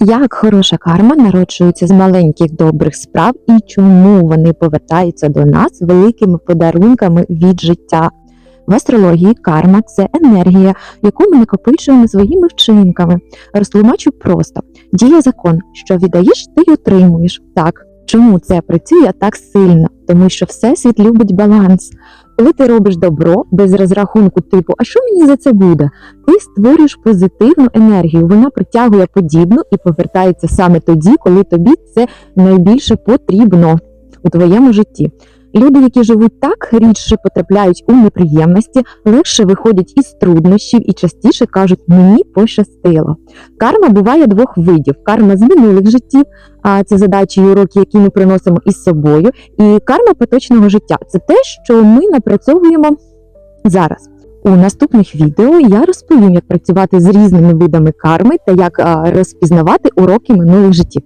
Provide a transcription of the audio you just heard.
Як хороша карма народжується з маленьких добрих справ і чому вони повертаються до нас великими подарунками від життя? В астрології карма це енергія, яку ми накопичуємо своїми вчинками. Розтлумачу просто: діє закон, що віддаєш, ти й отримуєш. Так, чому це працює так сильно? Тому що Всесвіт любить баланс. Коли ти робиш добро без розрахунку типу, а що мені за це буде? Ти створюєш позитивну енергію, вона притягує подібну і повертається саме тоді, коли тобі це найбільше потрібно у твоєму житті. Люди, які живуть так, рідше потрапляють у неприємності, легше виходять із труднощів і частіше кажуть мені пощастило. Карма буває двох видів: карма з минулих життів, а це задачі і уроки, які ми приносимо із собою, і карма поточного життя це те, що ми напрацьовуємо зараз. У наступних відео я розповім, як працювати з різними видами карми та як розпізнавати уроки минулих життів.